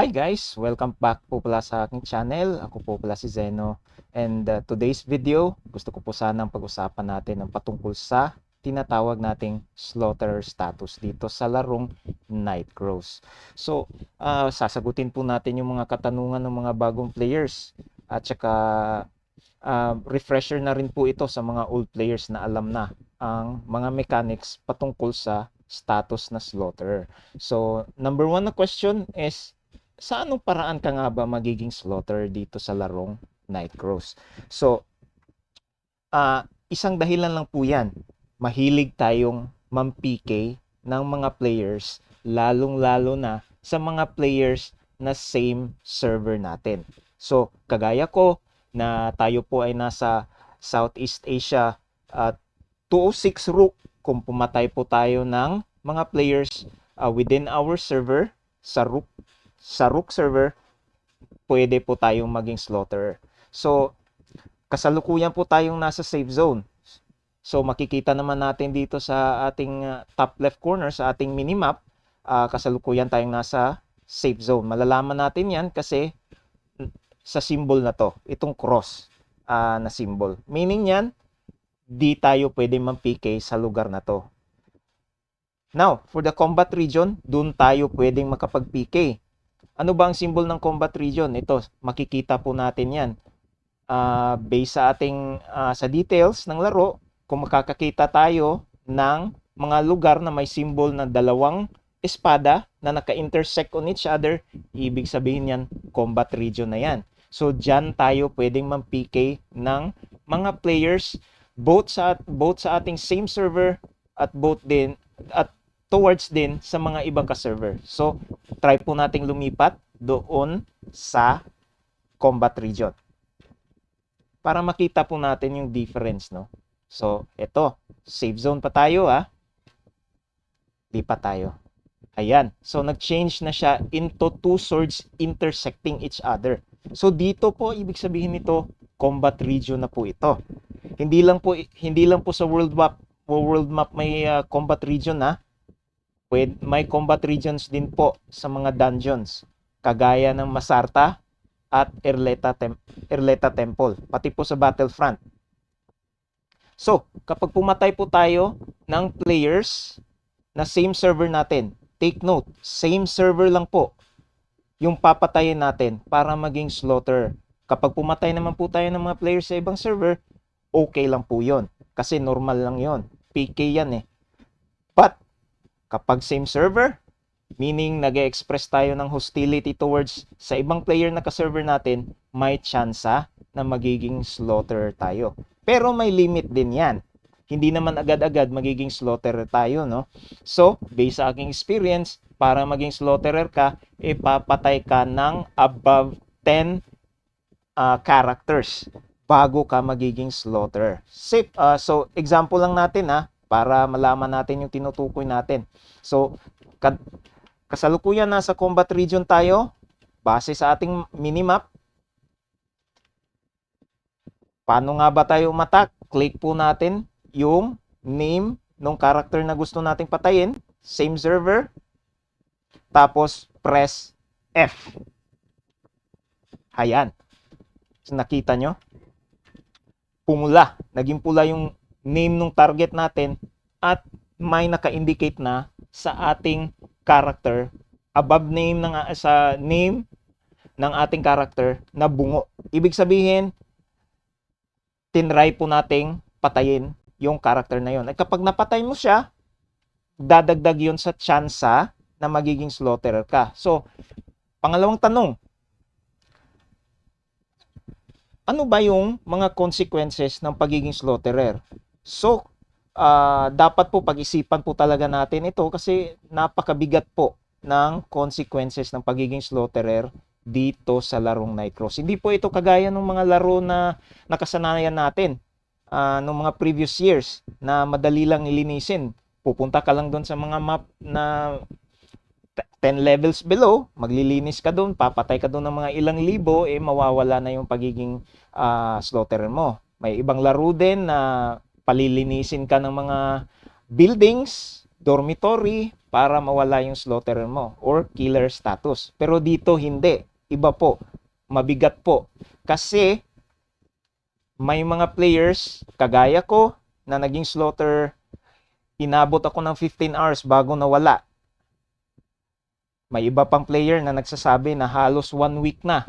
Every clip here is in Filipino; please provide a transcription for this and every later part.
Hi guys! Welcome back po pala sa aking channel. Ako po pala si Zeno. And uh, today's video, gusto ko po sanang pag-usapan natin ang patungkol sa tinatawag nating slaughter status dito sa larong Night Crows. So, uh, sasagutin po natin yung mga katanungan ng mga bagong players. At saka, uh, refresher na rin po ito sa mga old players na alam na ang mga mechanics patungkol sa status na slaughter. So, number one na question is, sa anong paraan ka nga ba magiging slaughter dito sa larong Night Crows? So, uh, isang dahilan lang po yan. Mahilig tayong mampike ng mga players, lalong-lalo na sa mga players na same server natin. So, kagaya ko na tayo po ay nasa Southeast Asia at 206 Rook kung pumatay po tayo ng mga players uh, within our server sa Rook sa Rook server, pwede po tayong maging slaughter. So, kasalukuyan po tayong nasa safe zone. So, makikita naman natin dito sa ating uh, top left corner, sa ating minimap, uh, kasalukuyan tayong nasa safe zone. Malalaman natin yan kasi sa symbol na to, itong cross uh, na symbol. Meaning yan, di tayo pwede mag-PK sa lugar na to. Now, for the combat region, dun tayo pwedeng makapag-PK. Ano ba ang symbol ng combat region? Ito, makikita po natin yan. Uh, based sa ating, uh, sa details ng laro, kung makakakita tayo ng mga lugar na may symbol na dalawang espada na naka-intersect on each other, ibig sabihin yan, combat region na yan. So, dyan tayo pwedeng mag-PK ng mga players both sa both sa ating same server at both din at towards din sa mga ibang ka-server. So, try po nating lumipat doon sa combat region. Para makita po natin yung difference, no? So, ito, safe zone pa tayo, ah. Lipat tayo. Ayan. So, nag-change na siya into two swords intersecting each other. So, dito po, ibig sabihin nito, combat region na po ito. Hindi lang po, hindi lang po sa world map, world map may uh, combat region, ah Pwede, may combat regions din po sa mga dungeons, kagaya ng Masarta at Erleta, Tem Erleta Temple, pati po sa Battlefront. So, kapag pumatay po tayo ng players na same server natin, take note, same server lang po yung papatayin natin para maging slaughter. Kapag pumatay naman po tayo ng mga players sa ibang server, okay lang po yon Kasi normal lang yon PK yan eh. Kapag same server, meaning nag express tayo ng hostility towards sa ibang player na ka-server natin, may tsansa na magiging slaughter tayo. Pero may limit din yan. Hindi naman agad-agad magiging slaughterer tayo, no? So, based sa aking experience, para maging slaughterer ka, ipapatay ka ng above 10 uh, characters bago ka magiging slaughter. Safe, uh, so, example lang natin ha, para malaman natin yung tinutukoy natin. So, kasalukuyan nasa combat region tayo base sa ating minimap. Paano nga ba tayo umatak? Click po natin yung name ng character na gusto nating patayin. Same server. Tapos, press F. Ayan. So, nakita nyo? Pumula. Naging pula yung name ng target natin at may naka-indicate na sa ating character above name ng sa name ng ating character na bungo. Ibig sabihin, tinry po nating patayin yung character na yon. At kapag napatay mo siya, dadagdag yon sa tsansa na magiging slaughterer ka. So, pangalawang tanong, ano ba yung mga consequences ng pagiging slaughterer? So, uh, dapat po pag-isipan po talaga natin ito kasi napakabigat po ng consequences ng pagiging slaughterer dito sa larong Night Cross. Hindi po ito kagaya ng mga laro na nakasanayan natin uh, nung mga previous years na madali lang ilinisin. Pupunta ka lang doon sa mga map na 10 levels below, maglilinis ka doon, papatay ka doon ng mga ilang libo, eh mawawala na yung pagiging uh, slaughterer mo. May ibang laro din na palilinisin ka ng mga buildings, dormitory, para mawala yung slaughterer mo or killer status. Pero dito hindi. Iba po. Mabigat po. Kasi may mga players kagaya ko na naging slaughter inabot ako ng 15 hours bago nawala. May iba pang player na nagsasabi na halos one week na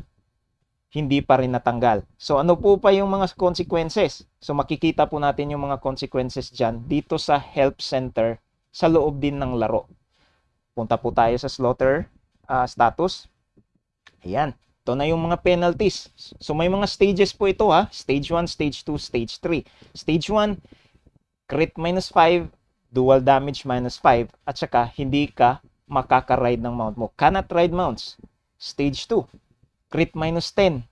hindi pa rin natanggal. So ano po pa yung mga consequences? So makikita po natin yung mga consequences dyan dito sa help center sa loob din ng laro. Punta po tayo sa slaughter ah, status. Ayan. Ito na yung mga penalties. So may mga stages po ito ha. Stage 1, Stage 2, Stage 3. Stage 1, crit minus 5, dual damage minus 5, at saka hindi ka makaka-ride ng mount mo. Cannot ride mounts. Stage 2, crit minus 10,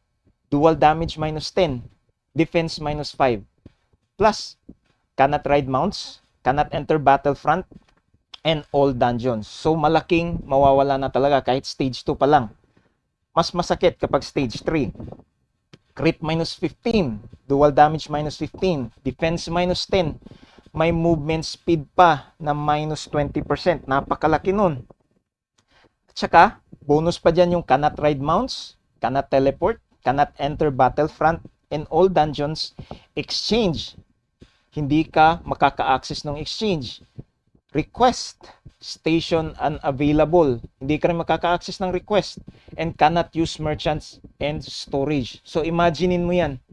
dual damage minus 10, defense minus 5. Plus, cannot ride mounts, cannot enter battlefront, and all dungeons. So, malaking mawawala na talaga kahit stage 2 pa lang. Mas masakit kapag stage 3. Crit minus 15, dual damage minus 15, defense minus 10, may movement speed pa na minus 20%. Napakalaki nun. At saka, bonus pa dyan yung cannot ride mounts, cannot teleport, cannot enter battlefront, and all dungeons exchange. Hindi ka makaka-access ng exchange. Request, station unavailable. Hindi ka rin makaka-access ng request and cannot use merchants and storage. So imaginein mo yan.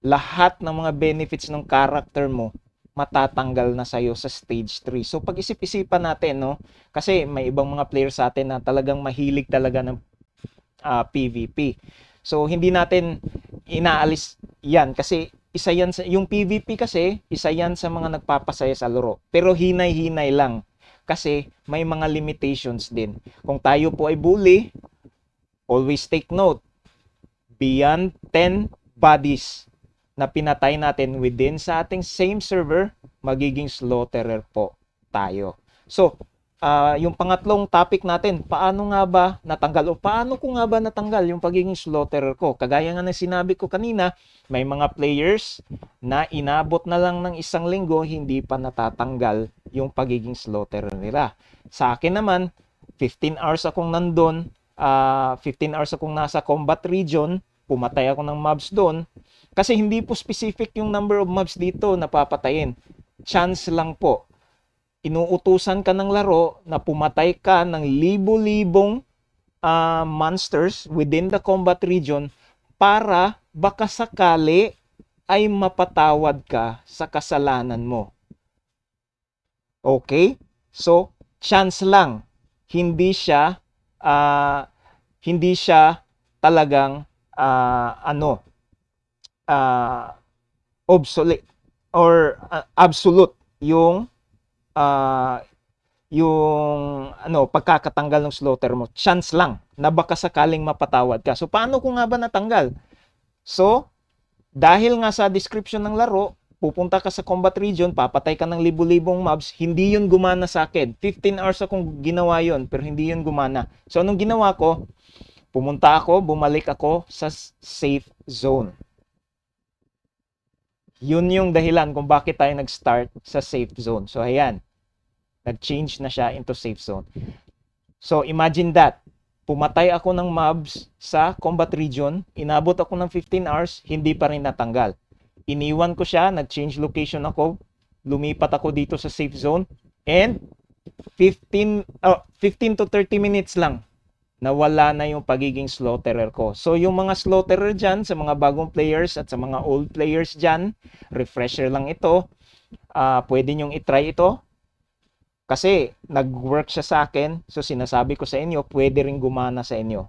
Lahat ng mga benefits ng character mo matatanggal na sa'yo sa stage 3. So pag-isip-isipan natin, no? Kasi may ibang mga players sa atin na talagang mahilig talaga ng ah, PVP. So hindi natin inaalis 'yan kasi isa yan sa yung PVP kasi isa yan sa mga nagpapasaya sa laro. Pero hinay-hinay lang kasi may mga limitations din. Kung tayo po ay bully, always take note. Beyond 10 bodies na pinatay natin within sa ating same server, magiging slaughterer po tayo. So, ah, yung pangatlong topic natin, paano nga ba natanggal o paano ko nga ba natanggal yung pagiging slaughterer ko? Kagaya nga ng sinabi ko kanina, may mga players na inabot na lang ng isang linggo, hindi pa natatanggal yung pagiging slaughterer nila. Sa akin naman, 15 hours akong nandun, ah, 15 hours akong nasa combat region, pumatay ako ng mobs doon, kasi hindi po specific yung number of mobs dito na papatayin. Chance lang po inuutusan ka ng laro na pumatay ka ng libo-libong ah, monsters within the combat region para baka sakali ay mapatawad ka sa kasalanan mo. Okay? So, chance lang. Hindi siya ah, hindi siya talagang ah, ano ah, obsolete or ah, absolute yung ah, yung ano pagkakatanggal ng slaughter mo chance lang na baka sakaling mapatawad ka. So paano ko nga ba natanggal? So dahil nga sa description ng laro pupunta ka sa combat region papatay ka ng libu-libong mobs hindi yun gumana sa akin. 15 hours akong ginawa yun pero hindi yun gumana. So anong ginawa ko? Pumunta ako bumalik ako sa safe zone yun yung dahilan kung bakit tayo nag-start sa safe zone. So ayan. Nag-change na siya into safe zone. So imagine that. Pumatay ako ng mobs sa combat region, inabot ako ng 15 hours, hindi pa rin natanggal. Iniwan ko siya, nag-change location ako, lumipat ako dito sa safe zone, and 15, oh, 15 to 30 minutes lang, nawala na yung pagiging slaughterer ko. So yung mga slaughterer dyan, sa mga bagong players at sa mga old players dyan, refresher lang ito, Ah, pwede nyong itry ito, kasi nag-work siya sa akin, so sinasabi ko sa inyo, pwede rin gumana sa inyo.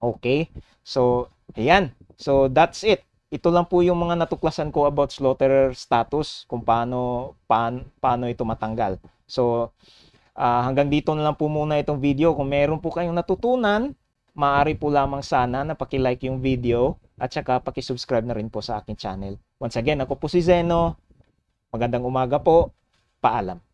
Okay? So, ayan. So, that's it. Ito lang po yung mga natuklasan ko about slaughterer status, kung paano, paan, paano ito matanggal. So, ah, hanggang dito na lang po muna itong video. Kung meron po kayong natutunan, maaari po lamang sana na paki-like yung video at saka paki-subscribe na rin po sa aking channel. Once again, ako po si Zeno. Magandang umaga po. Paalam.